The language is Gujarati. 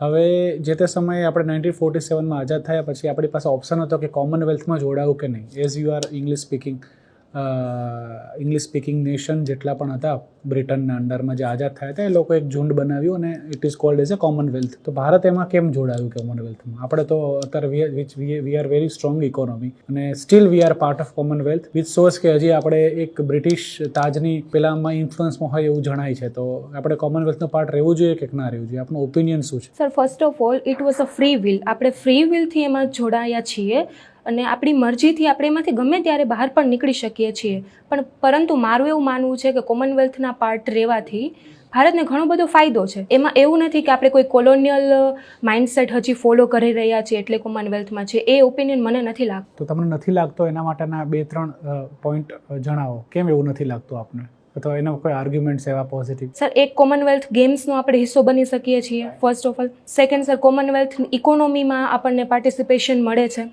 હવે જે તે સમયે આપણે નાઇન્ટીન ફોર્ટી સેવનમાં આઝાદ થયા પછી આપણી પાસે ઓપ્શન હતો કે કોમનવેલ્થમાં જોડાવું કે નહીં as you are English speaking English speaking nation જેટલા પણ હતા, બ્રિટનના અંડરમાં જે આઝાદ થયા હતા, એ લોકો એક ઝુંડ બનાવ્યું અને it is called as a Commonwealth તો ભારત એમાં કેમ જોડાયું કોમનવેલ્થમાં આપણે તો અત્યારે which we are very strong economy અને still we are part of Commonwealth with source કે હજી આપણે એક બ્રિટિશ તાજની પેલામાં ઇન્ફ્લુઅન્સમાં હોય એવું જણાય છે. તો આપણે કોમનવેલ્થનો પાર્ટ રહેવું જોઈએ કે ના રહેવું જોઈએ? આપણું ઓપિનિયન શું છે? Sir first of all it was a free will આપણે ફ્રી વિલથી એમાં જોડાયા છીએ. અને આપણી મરજીથી આપણે એમાંથી ગમે ત્યારે બહાર પણ નીકળી શકીએ છીએ. પણ પરંતુ મારું એવું માનવું છે કે કોમનવેલ્થના પાર્ટ રહેવાથી ભારતને ઘણો બધો ફાયદો છે. એમાં એવું નથી કે આપણે કોઈ કોલોનિયલ માઇન્ડસેટ હજી ફોલો કરી રહ્યા છીએ એટલે કોમનવેલ્થમાં છે. એ ઓપિનિયન મને નથી લાગતો. તો તમને નથી લાગતો એના માટેના બે ત્રણ પોઈન્ટ જણાવો? કેમ એવું નથી લાગતું આપને? અથવા એનો કોઈ આર્ગ્યુમેન્ટ એવા પોઝિટિવ સર એક કોમનવેલ્થ ગેમ્સનો આપણે હિસ્સો બની શકીએ છીએ first of all second sir Commonwealth ઇકોનોમીમાં આપણને પાર્ટિસિપેશન મળે છે.